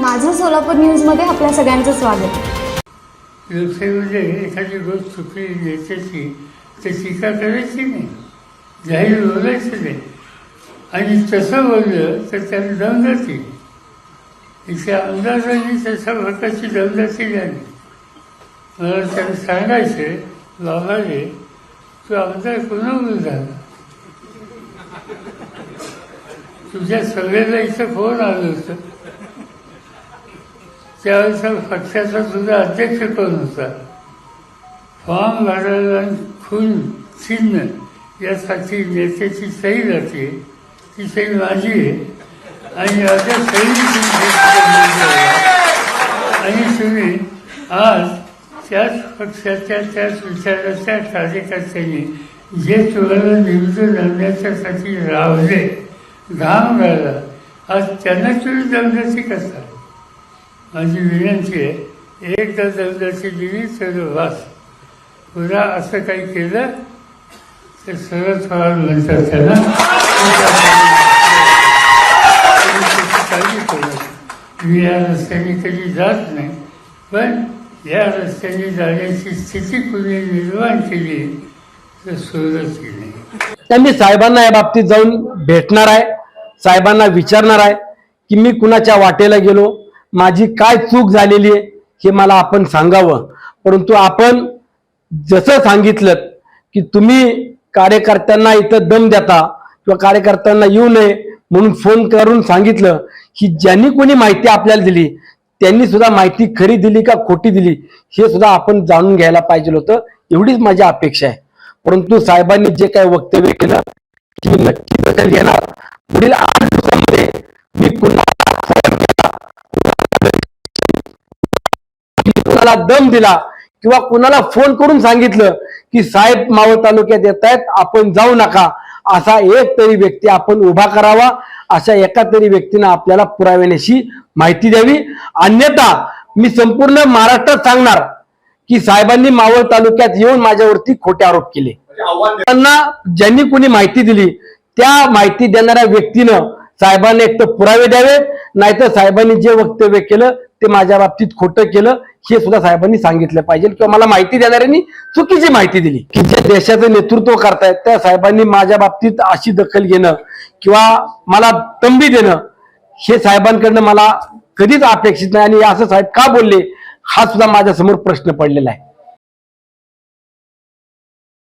माझं सोलापूर न्यूजमध्ये आपल्या सगळ्यांचं स्वागत. लोकसेवेमध्ये एखादी गोष्ट चुकली नेत्याची तर टीका करायची नाही. जाहीर बोलायचं नाही. आणि तसं बोललं तर त्याला दमदाटी इथे अंदाजाने तशा प्रकारची दमदाटी झाली मला त्याला सांगायचे बाबाले तू आमदार कोणावर झाला? तुझ्या सगळ्याला इथं फोन आलं होतं. त्यावेळेस पक्षाचा सुद्धा अध्यक्ष कोण होता? फॉर्म भरायला आणि खून चिन्ह यासाठी नेत्याची सही जाते. ती सही माझी आहे. आणि आता सही आणि तुम्ही आज त्याच पक्षाच्या त्याच विचाराच्या कार्यकर्त्यांनी जे तुम्हाला निवडून आणण्याच्यासाठी रावले घाम राहिला आज त्यांना तुम्ही दमदाची कसा? माझी विनंती आहे एकदा दर्जाची दिली तर वास पुन्हा असं काही केलं तर सरळ थोडा म्हणतात त्यांना काळजी करू मी या रस्त्याने कधी जात नाही पण या रस्त्याने जाण्याची स्थिती कुणी निर्माण केली तर सोडत नाही त्यांनी साहेबांना या बाबतीत जाऊन भेटणार आहे साहेबांना विचारणार आहे की मी कुणाच्या वाटेला गेलो माझी काय चूक झालेली आहे हे मला आपण सांगावं. परंतु आपण जसं सांगितलं की तुम्ही कार्यकर्त्यांना इथं दम देता किंवा कार्यकर्त्यांना येऊ नये म्हणून फोन करून सांगितलं की ज्यांनी कोणी माहिती आपल्याला दिली त्यांनी सुद्धा माहिती खरी दिली का खोटी दिली हे सुद्धा आपण जाणून घ्यायला पाहिजे होतं एवढीच माझी अपेक्षा आहे. परंतु साहेबांनी जे काही वक्तव्य केलं की नक्की बदल घेणार. पुढील आठ कुणाला दम दिला किंवा कुणाला फोन करून सांगितलं की साहेब मावळ तालुक्यात येत आहेत आपण जाऊ नका. असा एक तरी व्यक्ती आपण उभा करावा अशा एका तरी व्यक्तीनं आपल्याला पुराव्याशी माहिती द्यावी. अन्यथा मी संपूर्ण महाराष्ट्रात सांगणार की साहेबांनी मावळ तालुक्यात येऊन माझ्यावरती खोटे आरोप केले. त्यांना ज्यांनी कोणी माहिती दिली त्या माहिती देणाऱ्या व्यक्तीनं साहेबांनी एक तर पुरावे द्यावे नाहीतर साहेबांनी जे वक्तव्य केलं ते माझ्या बाबतीत खोटं केलं. हे सुद्धा साहेबांनी सांगितलं पाहिजे किंवा मला माहिती देणाऱ्यांनी चुकीची माहिती दिली. की जे देशाचं नेतृत्व करतायत त्या साहेबांनी माझ्या बाबतीत अशी दखल घेणं किंवा मला तंबी देणं हे साहेबांकडनं मला कधीच अपेक्षित नाही. आणि असं साहेब का बोलले? हा सुद्धा माझ्यासमोर प्रश्न पडलेला आहे.